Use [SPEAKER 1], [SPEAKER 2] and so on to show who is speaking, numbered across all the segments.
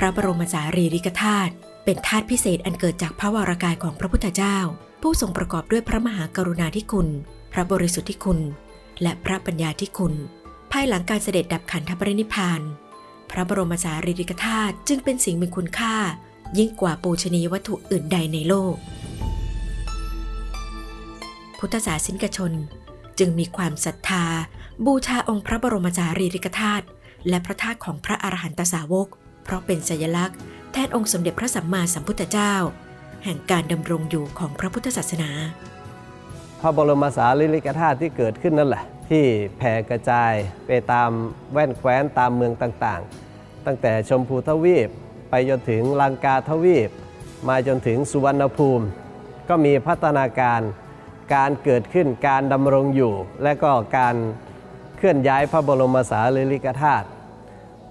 [SPEAKER 1] พระบรมสารีริกธาตุเป็นธาตุพิเศษอันเกิดจากพระวรากายของพระพุทธเจ้า ผู้ทรงประกอบด้วยพระมหากรุณาธิคุณ พระบริสุทธิคุณ และพระปัญญาธิคุณ ภายหลังการเสด็จดับขันธปรินิพพานพระบรมสารีริกธาตุจึงเป็นสิ่งมีคุณค่า ยิ่งกว่าปูชนียวัตถุอื่นใดในโลก พุทธศาสนิกชนจึงมีความศรัทธา บูชาองค์พระบรมสารีริกธาตุและพระธาตุของพระอรหันตสาวก เพราะเป็นสัญลักษณ์แทนองค์สมเด็จพระสัมมาสัมพุทธเจ้า แห่งการดำรงอยู่ของพระพุทธศาสนา
[SPEAKER 2] พระบรมสารีริกธาตุที่เกิดขึ้นนั่นแหละ ที่แผ่กระจายไปตามแว่นแคว้นตามเมืองต่างๆ ตั้งแต่ชมพูทวีปไปจนถึงลังกาทวีป มาจนถึงสุวรรณภูมิ ก็มีพัฒนาการการเกิดขึ้นการดำรงอยู่ และก็การเคลื่อนย้ายพระบรมสารีริกธาตุ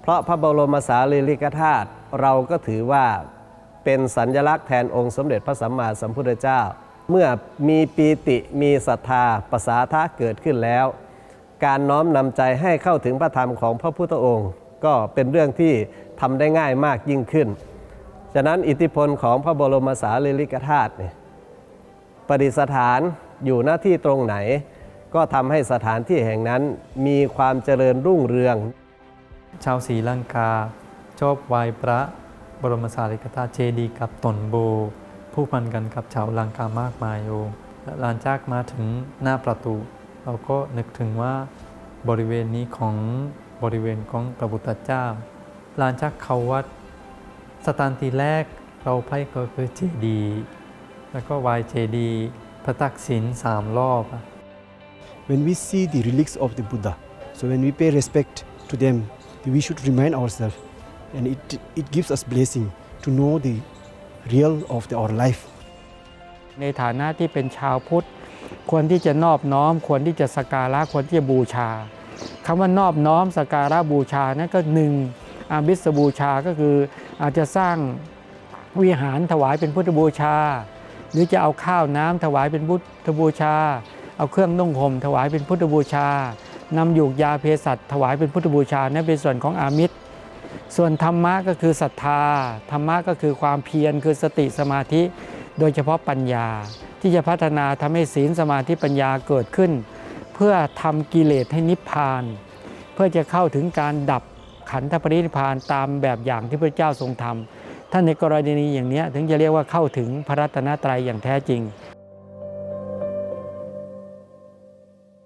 [SPEAKER 2] ราะพระบรมสารีริกธาตุเราก็ถือว่าเป็นสัญลักษณ์แทนองค์สมเด็จพระสัมมาสัมพุทธเจ้า เมื่อมีปีติมีศรัทธาประสาทะเกิดขึ้นแล้ว การน้อมนำใจให้เข้าถึงพระธรรมของพระพุทธองค์ ก็เป็นเรื่องที่ทำได้ง่ายมากยิ่งขึ้น ฉะนั้นอิทธิพลของพระบรมสารีริกธาตุเนี่ยประดิษฐานอยู่หน้าที่ตรงไหน ก็ทำให้สถานที่แห่งนั้นมีความเจริญรุ่งเรือง
[SPEAKER 3] ชาวศรีลังกา ชอบไหว้พระบรมสารีริกธาตุเจดีย์กับตนโบ ผู้พันกันกับชาวลังกามากมายโยมและหลานจากมาถึงหน้าประตู เราก็นึกถึงว่าบริเวณนี้ของบริเวณของพระพุทธเจ้าหลานจากเขาวัดสถานที่แรกเราไปก็คือเจดีย์แล้วก็ไหว้เจดีย์พระตักษิณสามรอบ
[SPEAKER 4] when we see the relics of the Buddha, so when we pay respect to them, we should remind ourselves, and it, it gives us blessing to know the real of the, our life.
[SPEAKER 5] ในฐานะที่เป็นชาวพุทธ ควรที่จะนอบน้อม ควรที่จะสักการะควรที่จะบูชาคำว่านอบน้อมสักการะบูชานั่นก็หนึ่งอามิสบูชาก็คืออาจจะสร้างวิหารถวายเป็นพุทธบูชา หรือจะเอาข้าวน้ำถวายเป็นพุทธบูชา เอาเครื่องนุ่งห่มถวายเป็นพุทธบูชา นำหยูกยาเภสัชถวายเป็นพุทธบูชานั่นเป็นส่วนของอามิสส่วนธรรมะก็คือศรัทธา ธรรมะก็คือความเพียรคือสติสมาธิ โดยเฉพาะปัญญา ที่จะพัฒนาทำให้ศีลสมาธิปัญญาเกิดขึ้น เพื่อทำกิเลสให้นิพพาน เพื่อจะเข้าถึงการดับขันธปรินิพพานตามแบบอย่างที่พระเจ้าทรงทำท่านในกรณีอย่างนี้ถึงจะเรียกว่าเข้าถึงพระรัตนตรัยอย่างแท้จริง